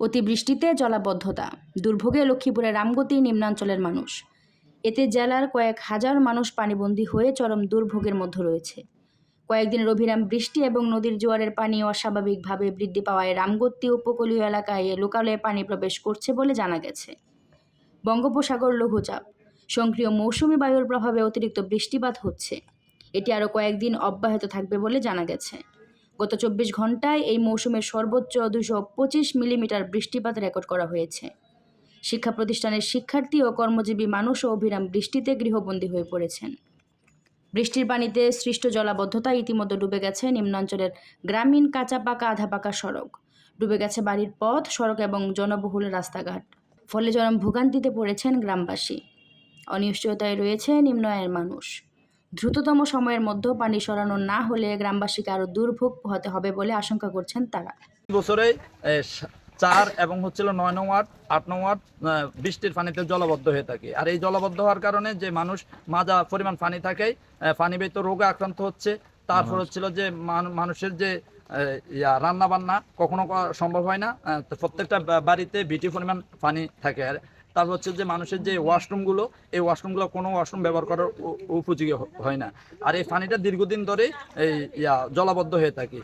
অতিবৃষ্টিতে জলাবদ্ধতা। দুর্ভোগে লক্ষ্মীপুরের রামগতি নিম্নাঞ্চলের মানুষ। এতে জেলার কয়েক হাজার মানুষ পানিবন্দী হয়ে চরম দুর্ভোগের মধ্যে রয়েছে। কয়েকদিনের অভিরাম বৃষ্টি এবং নদীর জোয়ারের পানি অস্বাভাবিকভাবে বৃদ্ধি পাওয়ায় রামগতি উপকূলীয় এলাকায় লোকালয়ে পানি প্রবেশ করছে বলে জানা গেছে। বঙ্গোপসাগর লঘুচাপ। সক্রিয় মৌসুমি বায়ুর প্রভাবে অতিরিক্ত বৃষ্টিপাত হচ্ছে। এটি আরও কয়েকদিন অব্যাহত থাকবে বলে জানা গেছে। গত চব্বিশ ঘন্টায় এই মৌসুমের সর্বোচ্চ দুশো পঁচিশ মিলিমিটার বৃষ্টিপাত রেকর্ড করা হয়েছে। শিক্ষা প্রতিষ্ঠানের শিক্ষার্থী ও কর্মজীবী মানুষও অভিরাম বৃষ্টিতে গৃহবন্দী হয়ে পড়েছেন। বৃষ্টির পানিতে সৃষ্ট জলাবদ্ধতা ইতিমধ্যে ডুবে গেছে নিম্নাঞ্চলের গ্রামীণ কাঁচা পাকা আধা পাকা সড়ক। ডুবে গেছে বাড়ির পথ, সড়ক এবং জনবহুল রাস্তাঘাট। ফলে চরম ভোগান্তিতে পড়েছেন গ্রামবাসী। অনিশ্চয়তায় রয়েছে নিম্ন আয়ের মানুষ। দ্রুততম সময়ের মধ্যে পানি সরানো না হলে গ্রামবাসীকে আরও দুর্ভোগ পোহাতে হবে বলে আশঙ্কা করছেন তারা। বছরে চার এবং হচ্ছিল নয় নং ওয়ার্ড আট নং ওয়ার্ড বৃষ্টির পানিতে জলবদ্ধ হয়ে থাকে। আর এই জলবদ্ধ হওয়ার কারণে যে মানুষ মাজা পরিমাণ পানি থাকে পানিবেত রোগে আক্রান্ত হচ্ছে তারপর হচ্ছিল যে মানুষের যে রান্না বান্না কখনো সম্ভব হয় না। প্রত্যেকটা বাড়িতে বিটি পরিমাণ পানি থাকে। আর তারপর হচ্ছে যে মানুষের যে ওয়াশরুমগুলো এই ওয়াশরুমগুলো কোনো ওয়াশরুম ব্যবহার করার উপযোগী হয় না। আর এই পানিটা দীর্ঘদিন ধরে এই ইয়া জলাবদ্ধ হয়ে থাকে।